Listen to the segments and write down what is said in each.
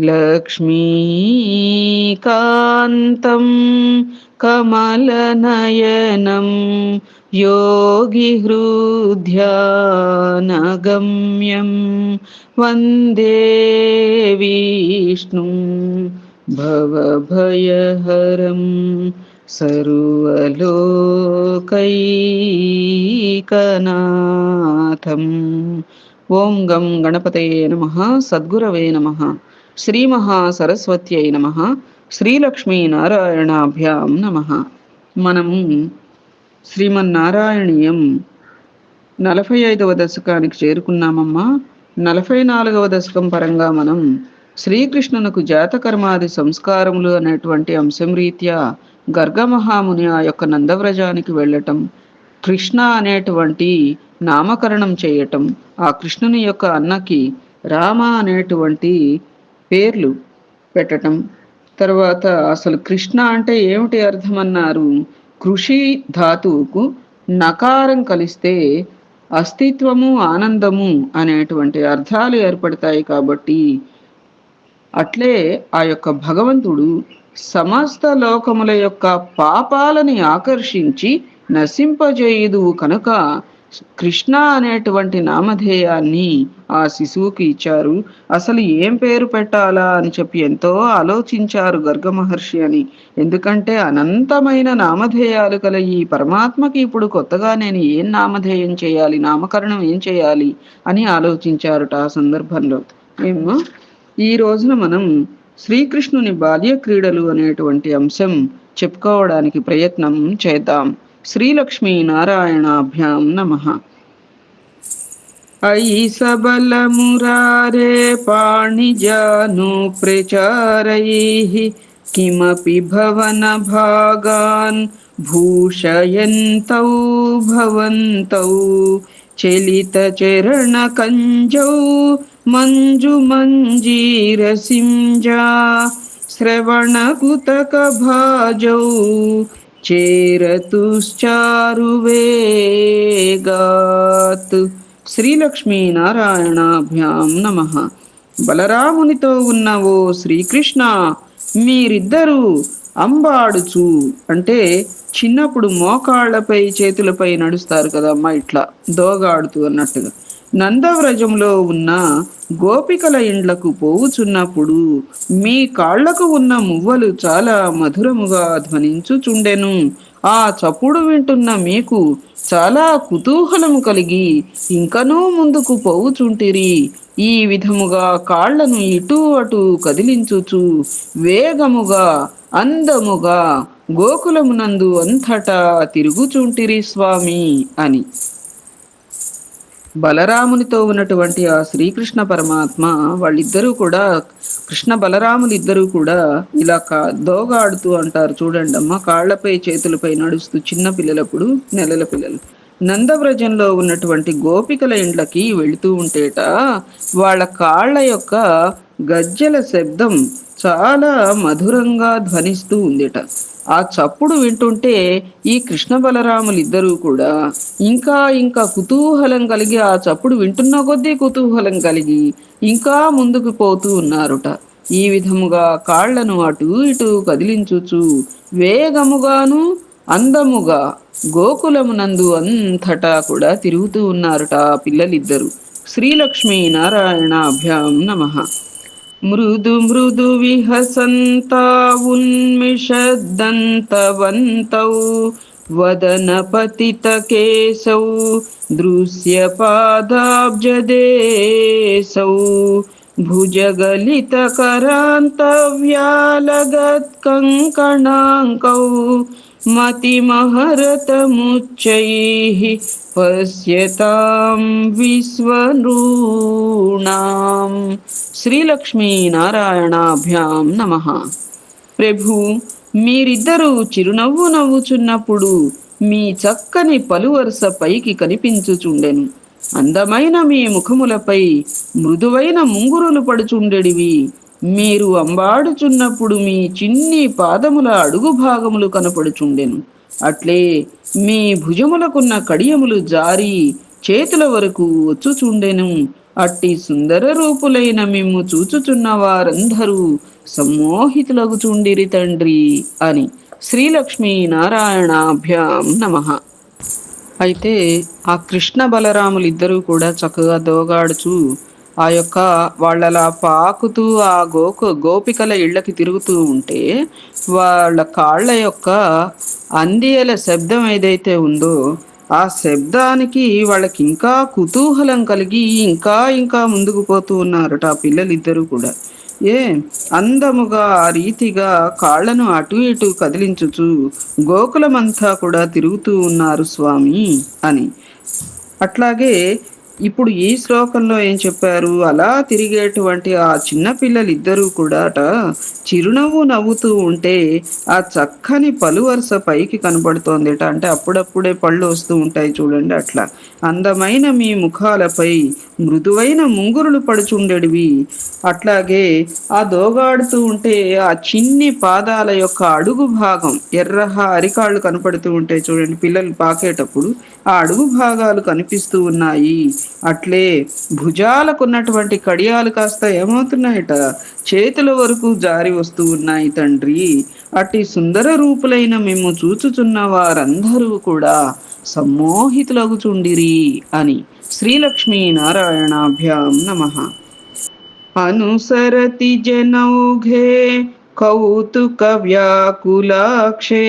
लक्ष्मीकान्तं कमलनयनं योगिहृद्यानगम्यं वन्दे विष्णुं भवभयहरं सर्वलोकैकनाथం ఓం గం గణపతయే నమ సద్గురవే శ్రీ మహాసరస్వత్యై నమ శ్రీలక్ష్మీనారాయణాభ్యాం నమ. మనము శ్రీమన్నారాయణీయం నలభై ఐదవ దశకానికి చేరుకున్నామమ్మా. నలభై నాలుగవ దశకం పరంగా మనం శ్రీకృష్ణునకు జాతకర్మాది సంస్కారములు అనేటువంటి అంశం రీత్యా గర్గమహాముని ఆ యొక్క నందవ్రజానికి వెళ్ళటం కృష్ణ అనేటువంటి నామకరణం చేయటం ఆ కృష్ణుని యొక్క అన్నకి రామ అనేటువంటి పేర్లు పెట్టటం. తర్వాత అసలు కృష్ణ అంటే ఏమిటి అర్థమన్నారు? కృషి ధాతువుకు నకారం కలిస్తే అస్తిత్వము ఆనందము అనేటువంటి అర్థాలు ఏర్పడతాయి కాబట్టి అట్లే ఆ యొక్క భగవంతుడు సమస్త లోకముల యొక్క పాపాలని ఆకర్షించి నశింపజేయుదువు కనుక కృష్ణ అనేటువంటి నామధేయాన్ని ఆ శిశువుకి ఇచ్చారు. అసలు ఏం పేరు పెట్టాలా అని చెప్పి ఎంతో ఆలోచించారు గర్గ మహర్షి అని. ఎందుకంటే అనంతమైన నామధేయాలు కల ఈ పరమాత్మకి ఇప్పుడు కొత్తగా నేను ఏం నామధేయం చేయాలి నామకరణం ఏం చేయాలి అని ఆలోచించారుట ఆ సందర్భంలో. మేము ఈ రోజున మనం శ్రీకృష్ణుని బాల్య క్రీడలు అనేటువంటి అంశం చెప్పుకోవడానికి ప్రయత్నం చేద్దాం. శ్రీలక్ష్మీ నారాయణాభ్యాం నమ అయి సబలమురారే పాణిజాను ప్రచారై కిమపి భవన భాగాన్ భూషయంతౌ భవంతౌ చేరతుశ్చారువేగాత్. శ్రీలక్ష్మీనారాయణాభ్యాం నమ. బలరామునితో ఉన్న ఓ శ్రీకృష్ణ మీరిద్దరూ అంబాడుచు. అంటే చిన్నప్పుడు మోకాళ్ళపై చేతులపై నడుస్తారు కదమ్మా ఇట్లా దోగాడుతూ అన్నట్టుగా. నందవ్రజంలో ఉన్న గోపికల ఇండ్లకు పోవుచున్నప్పుడు మీ కాళ్ళకు ఉన్న మువ్వలు చాలా మధురముగా ధ్వనించుచుండెను. ఆ చప్పుడు వింటున్న మీకు చాలా కుతూహలము కలిగి ఇంకనూ ముందుకు పోవుచుంటిరి. ఈ విధముగా కాళ్ళను ఇటు అటు కదిలించుచు వేగముగా అందముగా గోకులమునందు అంతటా తిరుగుచుంటిరి స్వామి అని. బలరామునితో ఉన్నటువంటి ఆ శ్రీకృష్ణ పరమాత్మ వాళ్ళిద్దరూ కూడా కృష్ణ బలరాములు ఇద్దరూ కూడా ఇలా కా దోగాడుతూ అంటారు. చూడండి అమ్మ కాళ్ళపై చేతులపై నడుస్తూ చిన్న పిల్లలప్పుడు నెలల పిల్లలు. నందవ్రజంలో ఉన్నటువంటి గోపికల ఇండ్లకి వెళుతూ ఉంటేట వాళ్ళ కాళ్ళ యొక్క గజ్జల శబ్దం చాలా మధురంగా ధ్వనిస్తూ ఉందిట. ఆ చప్పుడు వింటుంటే ఈ కృష్ణ బలరాములు ఇద్దరూ కూడా ఇంకా ఇంకా కుతూహలం కలిగి ఆ చప్పుడు వింటున్న కొద్దీ కుతూహలం కలిగి ఇంకా ముందుకు పోతూ ఉన్నారుట. ఈ విధముగా కాళ్ళను అటు ఇటు కదిలించుచు వేగముగాను అందముగా గోకులమునందు అంతటా కూడా తిరుగుతూ ఉన్నారుట పిల్లలిద్దరు. శ్రీలక్ష్మీ నారాయణాభ్యాం నమ. ಮೃದು ಮೃದು ವಿಹಸಂತ ಉನ್ಮಿಷದಂತವಂತೌ ವದನ ಪತಿತ ಕೇಶೌ ದೃಶ್ಯಪಾದಾಬ್ಜದೇಸೌ ಭುಜಗಲಿತಕರಾಂತವ್ಯಾಲಗತ್ಕಂಕಣಾಂಕೌ మతిమహరతముచ్చైः పశ్యతాం విశ్వనృణాం శ్రీలక్ష్మీనారాయణాభ్యాం నమ. ప్రభు మీరిద్దరూ చిరునవ్వు నవ్వుచున్నప్పుడు మీ చక్కని పలువరుస పైకి కనిపించుచుండెను. అందమైన మీ ముఖములపై మృదువైన ముంగురులు పడుచుండెడివి. మీరు అంబాడుచున్నప్పుడు మీ చిన్ని పాదముల అడుగు భాగములు కనపడుచుండెను. అట్లే మీ భుజములకున్న కడియములు జారి చేతుల వరకు వచ్చుచుండెను. అట్టి సుందర రూపులైన మేము చూచుచున్న వారందరూ సమ్మోహితులగుచుండిరి తండ్రి అని శ్రీలక్ష్మీ నారాయణాభ్యాం నమ. అయితే ఆ కృష్ణ బలరాములు ఇద్దరూ కూడా చక్కగా దోగాడుచు ఆ యొక్క వాళ్ళలా పాకుతూ ఆ గోకు గోపికల ఇళ్ళకి తిరుగుతూ ఉంటే వాళ్ళ కాళ్ళ యొక్క అందియల శబ్దం ఏదైతే ఉందో ఆ శబ్దానికి వాళ్ళకి ఇంకా కుతూహలం కలిగి ఇంకా ఇంకా ముందుకు పోతూ ఉన్నారట ఆ పిల్లలిద్దరూ కూడా. ఏ అందముగా ఆ రీతిగా కాళ్ళను అటు ఇటు కదిలించుచు గోకులమంతా కూడా తిరుగుతూ ఉన్నారు స్వామి అని. అట్లాగే ఇప్పుడు ఈ శ్లోకంలో ఏం చెప్పారు? అలా తిరిగేటువంటి ఆ చిన్న పిల్లలు ఇద్దరూ కూడా చిరునవ్వు నవ్వుతూ ఉంటే ఆ చక్కని పలు వరుస పైకి కనబడుతోందిట. అంటే అప్పుడప్పుడే పళ్ళు వస్తూ ఉంటాయి చూడండి అట్లా. అందమైన మీ ముఖాలపై మృదువైన ముంగురులు పడుచుండెడివి. అట్లాగే ఆ దోగాడుతూ ఉంటే ఆ చిన్ని పాదాల యొక్క అడుగు భాగం ఎర్రహ అరికాళ్ళు కనపడుతూ ఉంటాయి చూడండి పిల్లలు పాకేటప్పుడు. ఆ అడుగు భాగాలు కనిపిస్తూ ఉన్నాయి. అట్లే భుజాలకున్నటువంటి కడియాలు కాస్త ఏమవుతున్నాయట? చేతుల వరకు జారి వస్తూ ఉన్నాయి తండ్రి. అట్టి సుందర రూపులైన మేము చూచుచున్న వారందరూ కూడా సమ్మోహితులగుచుండిరి అని శ్రీలక్ష్మీ నారాయణాభ్యాం నమ. అనుసరతి జనౌఘే కౌతుక వ్యాకులాక్షే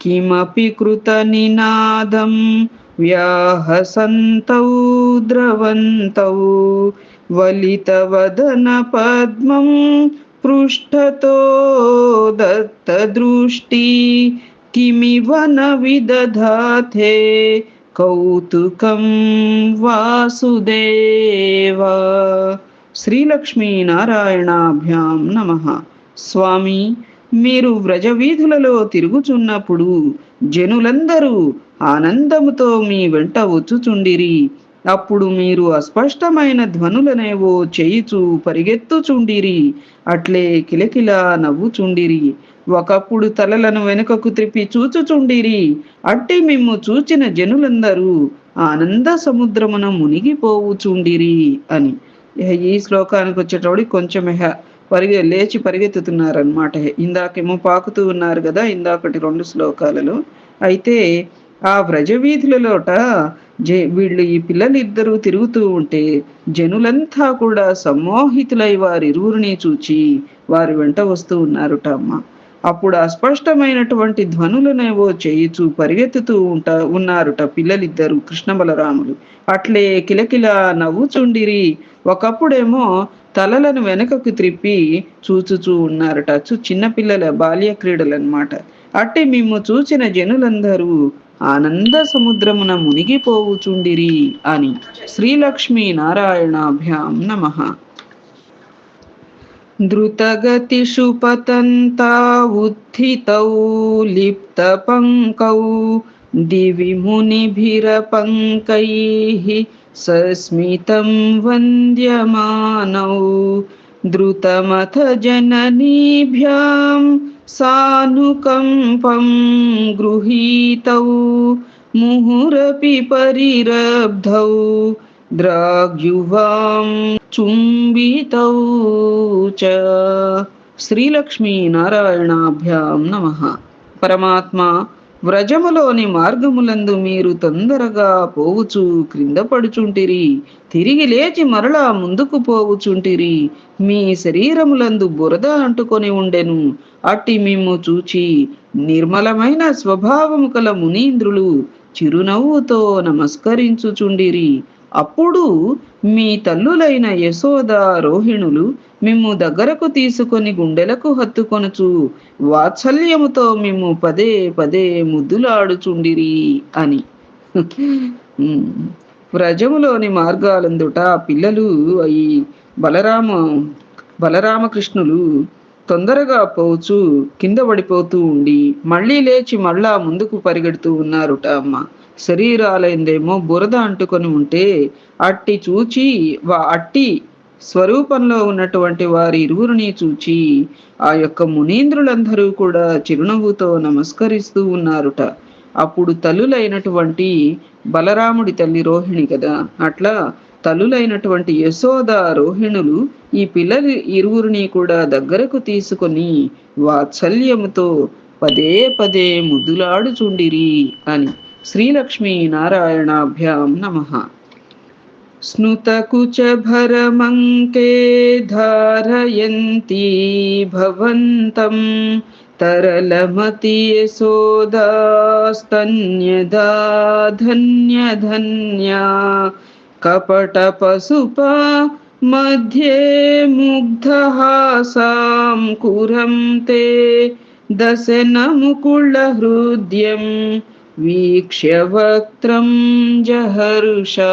किमपि कृतनिनादं व्याहसन्तौ द्रवन्तौ। वलितवदनपद्मं पृष्ठतो दत्तदृष्टि। किमिव न विदधाथे कौतुकं वासुदेव। श्रीलक्ष्मीनारायणाभ्यां नमः। स्वामी మీరు వ్రజవీధులలో తిరుగుచున్నప్పుడు జనులందరూ ఆనందముతో మీ వెంట వచ్చుచుండిరి. అప్పుడు మీరు అస్పష్టమైన ధ్వనులనేవో చేయిచు పరిగెత్తుచుండిరి. అట్లే కిలకిలా నవ్వుచుండిరి. ఒకప్పుడు తలలను వెనుకకు త్రిప్పి చూచుచుండిరి. అట్టి మిమ్ము చూచిన జనులందరూ ఆనంద సముద్రమున మునిగిపోవుచుండిరి అని. ఈ శ్లోకానికి వచ్చేటప్పుడు కొంచెం పరిగె లేచి పరిగెత్తుతున్నారనమాట ఇందాకేమో పాకుతూ ఉన్నారు కదా ఇందాకటి రెండు శ్లోకాలలో. అయితే ఆ వ్రజవీధులలోట జే వీళ్ళు ఈ పిల్లలిద్దరూ తిరుగుతూ ఉంటే జనులంతా కూడా సమ్మోహితులై వారిరువురిని చూచి వారి వెంట వస్తూ ఉన్నారుట అమ్మ. అప్పుడు అస్పష్టమైనటువంటి ధ్వనులనేవో చేయిచు పరిగెత్తుతూ ఉంటా ఉన్నారుట పిల్లలిద్దరు కృష్ణ బలరాములు అట్లే కిలకిల నవ్వుచుండిరి ఒకప్పుడేమో తలలను వెనకకు త్రిప్పి చూచుచూ ఉన్నారట చిన్నపిల్లల బాల్య క్రీడలు అనమాట అట్టి మిమ్ము చూచిన జనులందరూ ఆనంద సముద్రమున మునిగిపోవుచుండిరి అని శ్రీలక్ష్మీ నారాయణాభ్యాం నమ द्रुतगतिषु पतन्ता उत्थितौ लिप्तपङ्कौ दिवि मुनिभिरपङ्कैः सस्मितं वन्द्यमानौ द्रुतमथ जननीभ्यां सानुकम्पं गृहीतौ मुहुरपि परिरब्धौ द्राग्युवां चुम्बितौ च। श्रीलक्ष्मीनारायणाभ्यां नमः। परमात्मा వ్రజములోని మార్గములందు మీరు తొందరగా పోవుచు క్రింద పడుచుంటిరి. తిరిగి లేచి మరలా ముందుకు పోవుచుంటిరి. మీ శరీరములందు బురద అంటుకొని ఉండెను. అట్టి మిమ్ము చూచి నిర్మలమైన స్వభావము కల మునీంద్రులు చిరునవ్వుతో నమస్కరించుచుండిరి. అప్పుడు మీ తల్లులైన యశోద రోహిణులు మిమ్ము దగ్గరకు తీసుకొని గుండెలకు హత్తుకొనుచు వాత్సల్యముతో మిమ్ము పదే పదే ముద్దులాడుచుండిరి అని. వ్రజములోని మార్గాలందుట పిల్లలు అయి బలరామ బలరామకృష్ణులు తొందరగా పోచు కింద పడిపోతూ ఉండి మళ్ళీ లేచి మళ్ళా ముందుకు పరిగెడుతూ ఉన్నారుట అమ్మ. శరీరాలైందేమో బురద అంటుకొని ఉంటే అట్టి చూచి వా అట్టి స్వరూపంలో ఉన్నటువంటి వారి ఇరువురిని చూచి ఆ యొక్క మునీంద్రులందరూ కూడా చిరునవ్వుతో నమస్కరిస్తూ ఉన్నారుట. అప్పుడు తల్లులైనటువంటి బలరాముడి తల్లి రోహిణి కదా. అట్లా తల్లులైనటువంటి యశోద రోహిణులు ఈ పిల్లలు ఇరువురిని కూడా దగ్గరకు తీసుకొని వాత్సల్యముతో పదే పదే ముద్దులాడుచుండిరి అని శ్రీలక్ష్మీ నారాయణాభ్యాం నమ. स्नुतकुचभरमङ्के धारयन्ती भवन्तं तरलमति यशोदास्तन्यदा धन्यधन्या कपटपशुपा मध्ये मुग्धहासां कुरं ते दशनमुकुलहृद्यं वीक्ष्य वक्त्रं जहर्षा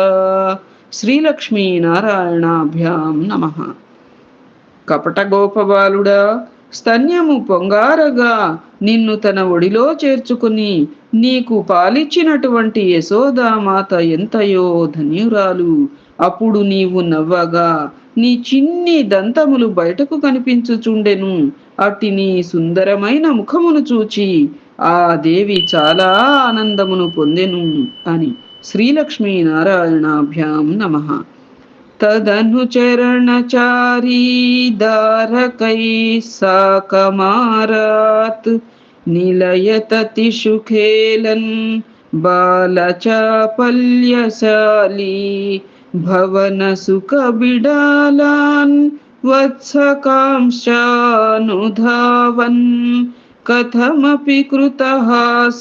శ్రీలక్ష్మీ నారాయణాభ్యాం నమ. కపట గోపబాలుడా స్తన్యము పొంగారగా నిన్ను తన ఒడిలో చేర్చుకుని నీకు పాలిచ్చినటువంటి యశోదామాత ఎంతయో ధన్యురాలు. అప్పుడు నీవు నవ్వగా నీ చిన్ని దంతములు బయటకు కనిపించుచుండెను. అట్టి నీ సుందరమైన ముఖమును చూచి ఆ దేవి చాలా ఆనందమును పొందెను అని श्रीलक्ष्मीनारायणाभ्यां नमः। तदनुचरणचारी दारकैः साकमारात् निलयततिषुखेलन् बालचापल्यशाली भवनसुखबिडालान् वत्सकांशानुधावन् కథమపి కృత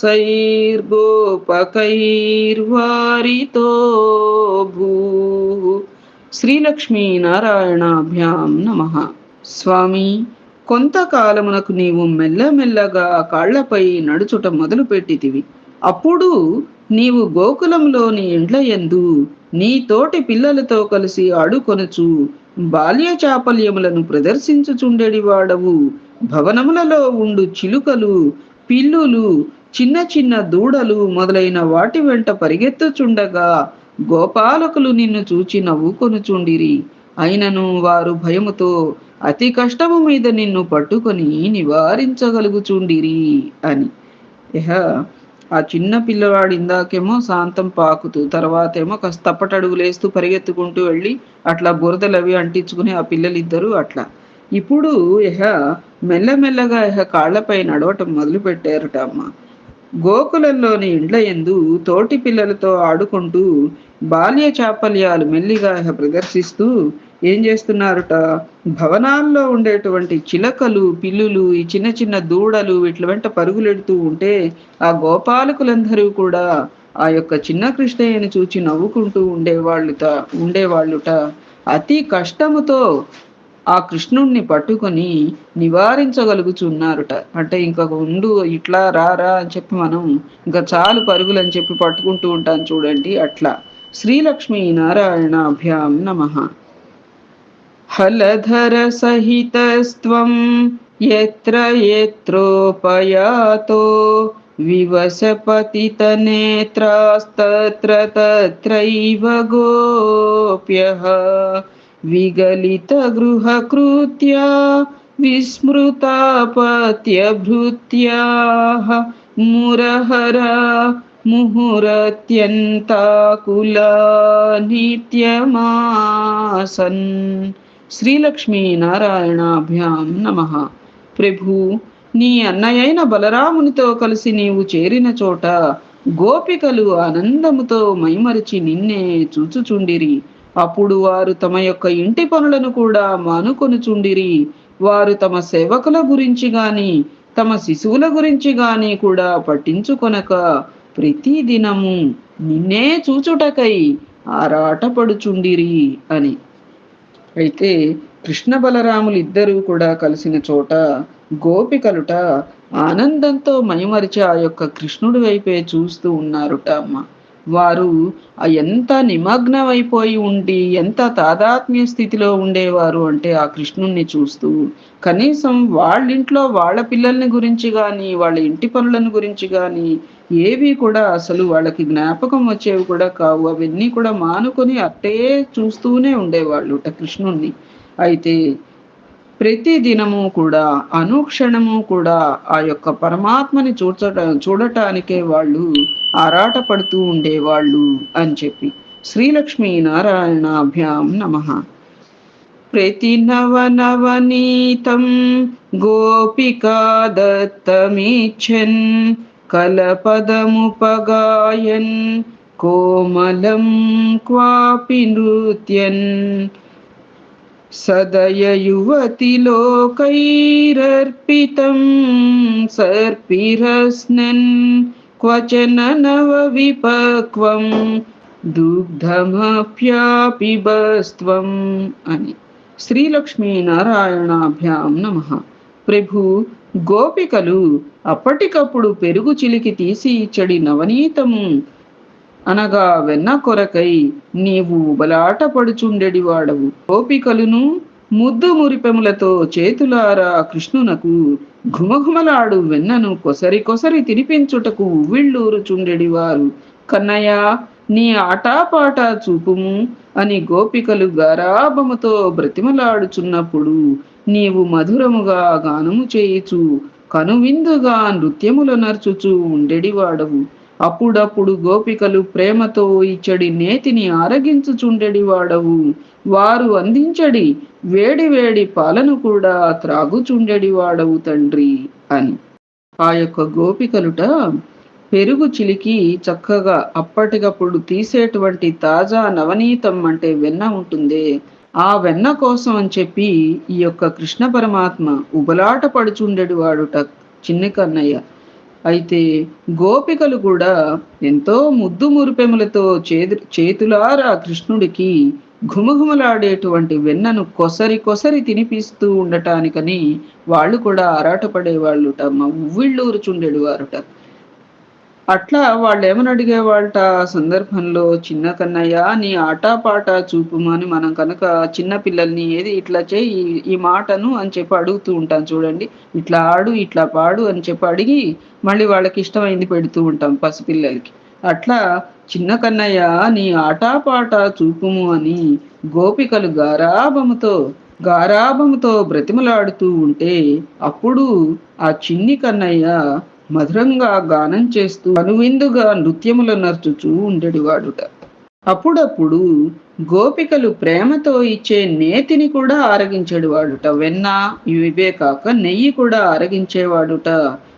సైర్గోపకైర్వారితో భూ శ్రీలక్ష్మీనారాయణాభ్యాం నమ. స్వామి కొంతకాలమునకు నీవు మెల్లమెల్లగా కాళ్ళపై నడుచుట మొదలుపెట్టితివి. అప్పుడు నీవు గోకులంలోని ఇండ్ల ఎందు నీ తోటి పిల్లలతో కలిసి ఆడుకొనుచు బాల్య చాపల్యములను ప్రదర్శించుచుండెడివాడవు. భవనములలో ఉండు చిలుకలు పిల్లులు చిన్న చిన్న దూడలు మొదలైన వాటి వెంట పరిగెత్తుచుండగా గోపాలకులు నిన్ను చూచి నవ్వుకొనుచుండిరి. అయినను వారు భయముతో అతి కష్టము మీద నిన్ను పట్టుకొని నివారించగలుగుచుండిరి అని. ఇహ ఆ చిన్న పిల్లవాడు ఇందాకేమో శాంతం పాకుతూ తర్వాత ఏమో కాస్త తప్పటడుగులేస్తూ పరిగెత్తుకుంటూ వెళ్ళి అట్లా బురదలవి అంటించుకుని ఆ పిల్లలిద్దరూ అట్లా. ఇప్పుడు ఇహ మెల్లమెల్లగా ఇహ కాళ్ళపై నడవటం మొదలుపెట్టారట అమ్మ. గోకులంలోని ఇండ్ల ఎందు తోటి పిల్లలతో ఆడుకుంటూ బాల్య చాపల్యాలు మెల్లిగా ఇహ ప్రదర్శిస్తూ ఏం చేస్తున్నారట? భవనాల్లో ఉండేటువంటి చిలకలు పిల్లులు ఈ చిన్న చిన్న దూడలు వీటి వెంట పరుగులెడుతూ ఉంటే ఆ గోపాలకులందరూ కూడా ఆ యొక్క చిన్న కృష్ణయ్యని చూచి నవ్వుకుంటూ ఉండేవాళ్ళుట ఉండేవాళ్ళుట. అతి కష్టముతో ఆ కృష్ణుణ్ణి పట్టుకొని నివారించగలుగుచున్నారుట. అంటే ఇంకా ఉండు ఇట్లా రారా అని చెప్పి మనం ఇంకా చాలు పరుగులు అని చెప్పి పట్టుకుంటూ ఉంటాం చూడండి అట్లా. శ్రీలక్ష్మీ నారాయణాభ్యాం నమ. హలధర సహితస్త్వం ఎత్ర ఎత్రోపయాతో వివసపతితనేత్రాస్తత్ర తత్రైవ గోప్యః. విగలిత గృహకృత్యా విస్మృతాపత్యభృత్యా మురహర ముహురత్యంతాకులా నిత్యమాసన్ శ్రీలక్ష్మీ నారాయణాభ్యాం నమ ప్రభు నీ అన్నయైన బలరామునితో కలిసి నీవు చేరిన చోట గోపికలు ఆనందముతో మైమరిచి నిన్నే చూచుచుండిరి. అప్పుడు వారు తమ యొక్క ఇంటి పనులను కూడా మానుకొనుచుండిరి. వారు తమ సేవకుల గురించి గాని తమ శిశువుల గురించి గాని కూడా పట్టించుకొనక ప్రతి దినము నిన్నే చూచుటకై ఆరాటపడుచుండిరి అని. అయితే కృష్ణ బలరాములు ఇద్దరూ కూడా కలిసిన చోట గోపికలుట ఆనందంతో మైమరిచి ఆ యొక్క కృష్ణుడి వైపే చూస్తూ ఉన్నారుట అమ్మ. వారు ఎంత నిమగ్నమైపోయి ఉండి ఎంత తాదాత్మ్య స్థితిలో ఉండేవారు అంటే ఆ కృష్ణుణ్ణి చూస్తూ కనీసం వాళ్ళింట్లో వాళ్ళ పిల్లల్ని గురించి కానీ వాళ్ళ ఇంటి పనులను గురించి కానీ ఏవి కూడా అసలు వాళ్ళకి జ్ఞాపకం వచ్చేవి కూడా కావు. అవన్నీ కూడా మానుకొని అట్టే చూస్తూనే ఉండేవాళ్ళు కృష్ణుణ్ణి. అయితే ప్రతి దినము కూడా అనుక్షణము కూడా ఆ యొక్క పరమాత్మని చూచట చూడటానికే వాళ్ళు ఆరాటపడుతూ ఉండేవాళ్ళు అని చెప్పి శ్రీలక్ష్మీ నారాయణాభ్యాం నమ. ప్రతి నవనవనీతం గోపికా దత్తమిచ్చన్ కలపదముపగాయన్ కోమలం క్వాపి నృత్యన్. सदययुवतिलोकैरर्पितं सर्पिरस्नन् क्वचन नवविपक्वं దుగ్ధమప్యాపిబస్త్వం అని శ్రీలక్ష్మీ నారాయణాభ్యాం నమ ప్రభు గోపికలు అప్పటికప్పుడు పెరుగు చిలికి తీసి ఇచ్చడి నవనీతము అనగా వెన్న కొరకై నీవు బలాట పడుచుండెడి వాడవు. గోపికలును ముద్దు మురిపెములతో చేతులారా కృష్ణునకు ఘుమఘుమలాడు వెన్నను కొసరి కొసరి తినిపించుటకు ఉవ్విళ్ళూరుచుండెడి వారు. కన్నయ్య నీ ఆటాపాట చూపుము అని గోపికలు గారాభముతో బ్రతిమలాడుచున్నప్పుడు నీవు మధురముగా గానము చేయుచు కనువిందుగా నృత్యముల నర్చుచు ఉండెడివాడవు అప్పుడప్పుడు గోపికలు ప్రేమతో ఇచ్చడి నేతిని ఆరగించుచుండెడి వాడవు వారు అందించడి వేడి వేడి పాలను కూడా త్రాగుచుండెడి వాడవు తండ్రి అని. ఆ యొక్క గోపికలుట పెరుగు చిలికి చక్కగా అప్పటికప్పుడు తీసేటువంటి తాజా నవనీతం అంటే వెన్న ఉంటుందే. ఆ వెన్న కోసం అని చెప్పి ఈ యొక్క కృష్ణ పరమాత్మ ఉబలాట పడుచుండెడి వాడుట చిన్న కన్నయ్య అయితే గోపికలు కూడా ఎంతో ముద్దు మురిపెములతో చేదు చేతులారా కృష్ణుడికి ఘుమఘుమలాడేటువంటి వెన్నను కొసరి కొసరి తినిపిస్తూ ఉండటానికని వాళ్ళు కూడా ఆరాటపడేవాళ్ళుట మా ఉవ్విళ్ళూరుచుండేడు వారుట. అట్లా వాళ్ళు ఏమని అడిగేవాళ్ళట ఆ సందర్భంలో చిన్న కన్నయ్య నీ ఆటాపాట చూపుమని మనం కనుక చిన్న పిల్లల్ని ఏది ఇట్లా చేయి ఈ మాటను అని చెప్పి అడుగుతూ ఉంటాం చూడండి. ఇట్లా ఆడు ఇట్లా పాడు అని చెప్పి అడిగి మళ్ళీ వాళ్ళకి ఇష్టమైంది పెడుతూ ఉంటాం పసిపిల్లలకి. అట్లా చిన్న కన్నయ్య నీ ఆటాపాట చూపుము అని గోపికలు గారాభముతో గారాభముతో బ్రతిమలాడుతూ ఉంటే అప్పుడు ఆ చిన్ని కన్నయ్య మధురంగా గానం చేస్తూ అనువిందుగా నృత్యముల నర్చుచూ ఉండేవాడుట. అప్పుడప్పుడు గోపికలు ప్రేమతో ఇచ్చే నేతిని కూడా ఆరగించేవాడుట. వెన్న ఇవే కాక నెయ్యి కూడా ఆరగించేవాడుట.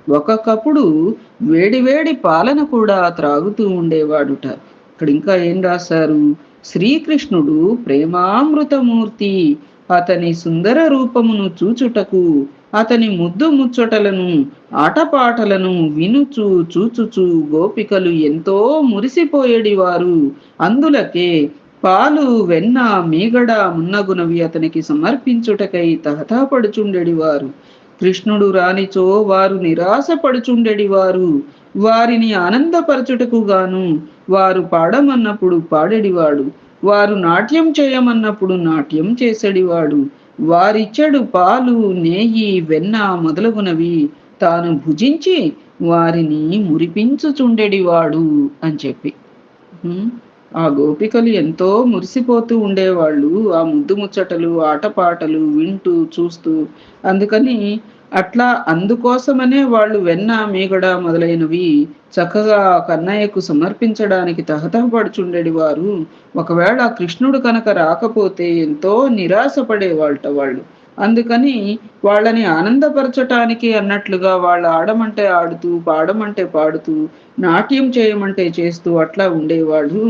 ఒక్కొక్కప్పుడు వేడివేడి పాలన కూడా త్రాగుతూ ఉండేవాడుట. ఇక్కడ ఇంకా ఏం రాశారు? శ్రీకృష్ణుడు ప్రేమామృతమూర్తి అతని సుందర రూపమును చూచుటకు అతని ముద్దు ముచ్చటలను ఆటపాటలను వినుచు చూచుచు గోపికలు ఎంతో మురిసిపోయేడివారు అందులకే పాలు వెన్న మీగడ మున్నగునవి అతనికి సమర్పించుటకై తహతాపడుచుండెడివారు కృష్ణుడు రానిచో వారు నిరాశపడుచుండెడి వారు. వారిని ఆనందపరచుటకు గాను వారు పాడమన్నప్పుడు పాడెడివాడు. వారు నాట్యం చేయమన్నప్పుడు నాట్యం చేసేడివాడు. వారిచ్చడు పాలు నేయి వెన్న మొదలగునవి. తాను భుజించి వారిని మురిపించుచుండెడివాడు అని చెప్పి. ఆ గోపికలు ఎంతో మురిసిపోతూ ఉండేవాళ్ళు. ఆ ముద్దు ముచ్చటలు ఆటపాటలు వింటూ చూస్తూ అందుకని అట్లా అందుకోసమనే వాళ్ళు వెన్న మీగడ మొదలైనవి చక్కగా కన్నయ్యకు సమర్పించడానికి తహతహపడుచుండేది వారు. ఒకవేళ కృష్ణుడు కనుక రాకపోతే ఎంతో నిరాశపడేవాళ్ళట వాళ్ళు. అందుకని వాళ్ళని ఆనందపరచటానికి అన్నట్లుగా వాళ్ళు ఆడమంటే ఆడుతూ పాడమంటే పాడుతూ నాట్యం చేయమంటే చేస్తూ అట్లా ఉండేవాళ్ళు.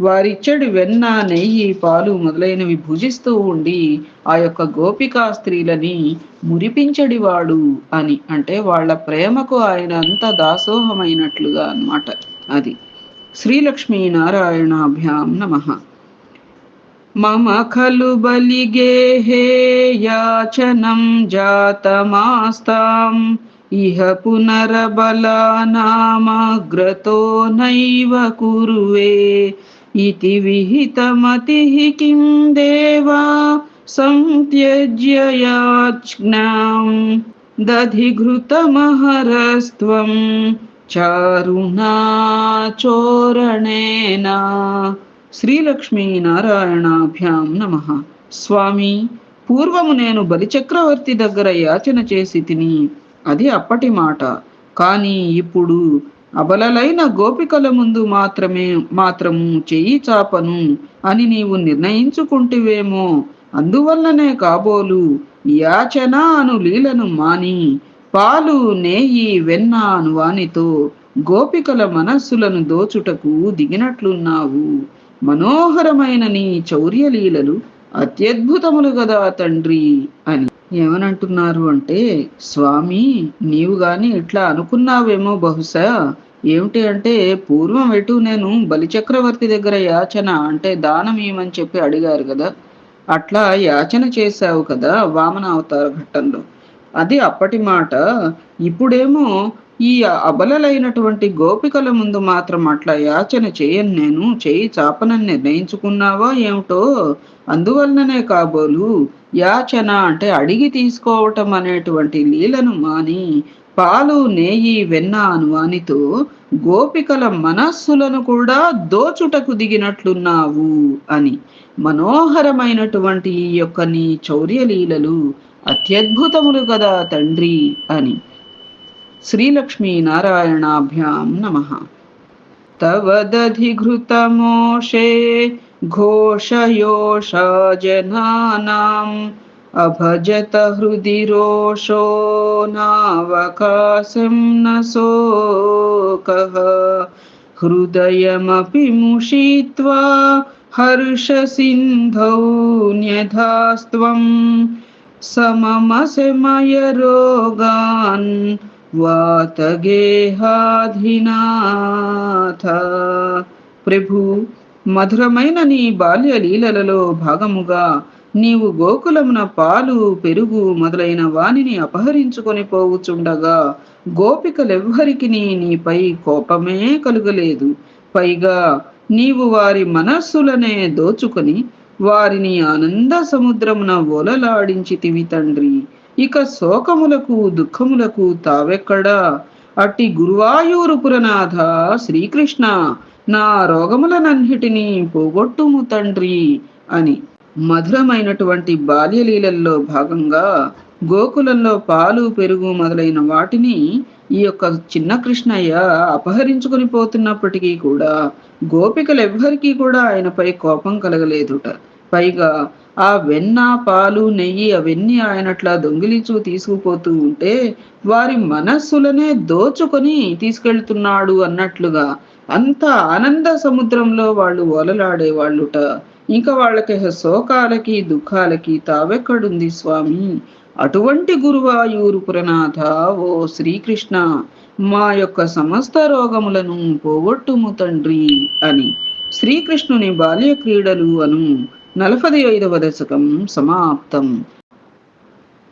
వారిచ్చడు వెన్న నెయ్యి పాలు మొదలైనవి భుజిస్తూ ఉండి ఆ యొక్క గోపికా స్త్రీలని మురిపించడివాడు అని. అంటే వాళ్ళ ప్రేమకు ఆయన అంత దాసోహమైనట్లుగా అన్నమాట అది. శ్రీలక్ష్మీ నారాయణాభ్యాం నమ. మమ ఖలు బలిగేహే యాచనం జాతమాస్తాం. ఇహ పునరబలానామగ్రతో నైవ కురువే. इति विहितमतिः किं देवा संत्यज्य याज्ञां दधिघृतमहरस्त्वं చారుణాచోరణేన శ్రీలక్ష్మీనారాయణాభ్యాం నమ స్వామి పూర్వము నేను బలిచక్రవర్తి దగ్గర యాచన చేసి తిని అది అప్పటి మాట కానీ ఇప్పుడు అబలలైన గోపికల ముందు మాత్రమే మాత్రము చెయ్యి చాపను అని నీవు నిర్ణయించుకుంటివేమో. అందువల్లనే కాబోలు యాచన అను లీలను మాని పాలు నేయి వెన్న అను వానితో గోపికల మనస్సులను దోచుటకు దిగినట్లున్నావు. మనోహరమైన నీ చౌర్యలీలలు అత్యద్భుతములు గదా తండ్రి అని. ఏమనంటున్నారు అంటే స్వామి నీవు గాని ఇట్లా అనుకున్నావేమో బహుశా? ఏమిటి అంటే పూర్వం ఎటు నేను బలిచక్రవర్తి దగ్గర యాచన అంటే దానం ఏమని చెప్పి అడిగారు కదా. అట్లా యాచన చేశావు కదా వామన అవతార ఘట్టంలో. అది అప్పటి మాట. ఇప్పుడేమో ఈ అబలలైనటువంటి గోపికల ముందు మాత్రం అట్లా యాచన చేయను నేను. చేయి చాపనని నిర్ణయించుకున్నావా ఏమిటో? అందువలననే కాబోలు యాచన అంటే అడిగి తీసుకోవటం అనేటువంటి లీలను మాని పాలు నేయి వెన్న అనువానితో గోపికల మనస్సులను కూడా దోచుటకు దిగినట్లున్నావు అని. మనోహరమైనటువంటి ఈ యొక్క నీ చౌర్యలీలలు అత్యద్భుతములు కదా తండ్రి అని. श्रीलक्ष्मी नारायणाभ्याम नमः। तव दधि घृतमोषे घोषयोषजनानाम् अभजत हृदि रोषो नावकाशं न शोकः हृदयमपि मुषित्वा हर्षसिन्धौ न्यधास्त्वं सममसमयरोगान् వాతగేహాధినాథ ప్రభు మధురమైన నీ బాల్య లీలలలో భాగముగా నీవు గోకులమున పాలు పెరుగు మొదలైన వానిని అపహరించుకొని పోవుచుండగా గోపికలెవ్వరికి నీపై కోపమే కలుగలేదు. పైగా నీవు వారి మనస్సులనే దోచుకొని వారిని ఆనంద సముద్రమున ఓలలాడించితివి తండ్రి. ఇక శోకములకు దుఃఖములకు తావెక్కడా? అట్టి గురువాయూరుపురనాథ శ్రీకృష్ణ నా రోగములనన్నిటినీ పోగొట్టుము తండ్రి అని. మధురమైనటువంటి బాల్యలీలల్లో భాగంగా గోకులంలో పాలు పెరుగు మొదలైన వాటిని ఈ యొక్క చిన్న కృష్ణయ్య అపహరించుకుని పోతున్నప్పటికీ కూడా గోపికలెవ్వరికీ కూడా ఆయనపై కోపం కలగలేదుట. పైగా ఆ వెన్న పాలు నెయ్యి అవన్నీ ఆయనట్లా దొంగిలించు తీసుకుపోతూ ఉంటే వారి మనస్సులనే దోచుకొని తీసుకెళ్తున్నాడు అన్నట్లుగా అంత ఆనంద సముద్రంలో వాళ్ళు ఓలలాడే వాళ్ళుట ఇంకా వాళ్ళకి శోకాలకి దుఃఖాలకి తావెక్కడుంది స్వామి? అటువంటి గురువాయూరు పురనాథ ఓ శ్రీకృష్ణ మా యొక్క సమస్త రోగములను పోగొట్టుము తండ్రి అని శ్రీకృష్ణుని బాల్య క్రీడలు అను నలభై ఐదవ దశకం సమాప్తం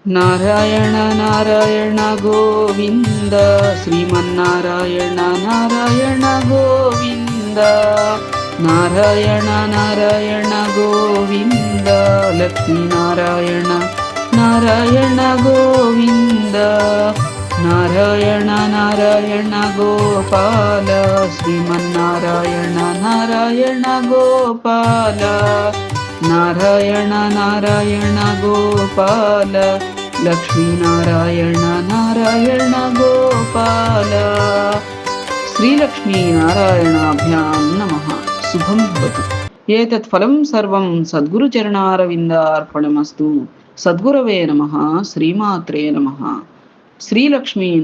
నారాయణ నారాయణ గోవింద శ్రీమన్నారాయణ నారాయణ గోవింద నారాయణ నారాయణ గోవింద లక్ష్మీనారాయణ నారాయణ గోవింద నారాయణ నారాయణ గోపాల శ్రీమన్నారాయణ నారాయణ గోపాల నారాయణ నారాయణ గోపాల లక్ష్మీనారాయణ నారాయణ గోపాల. శ్రీలక్ష్మీనారాయణాభ్యాం నమ. శుభం భవతు. ఏతత్ ఫలం సర్వం సద్గురుచరణారవిందార్పణమస్తు సద్గురవే నమ. శ్రీమాత్రే నమ. శ్రీలక్ష్మీ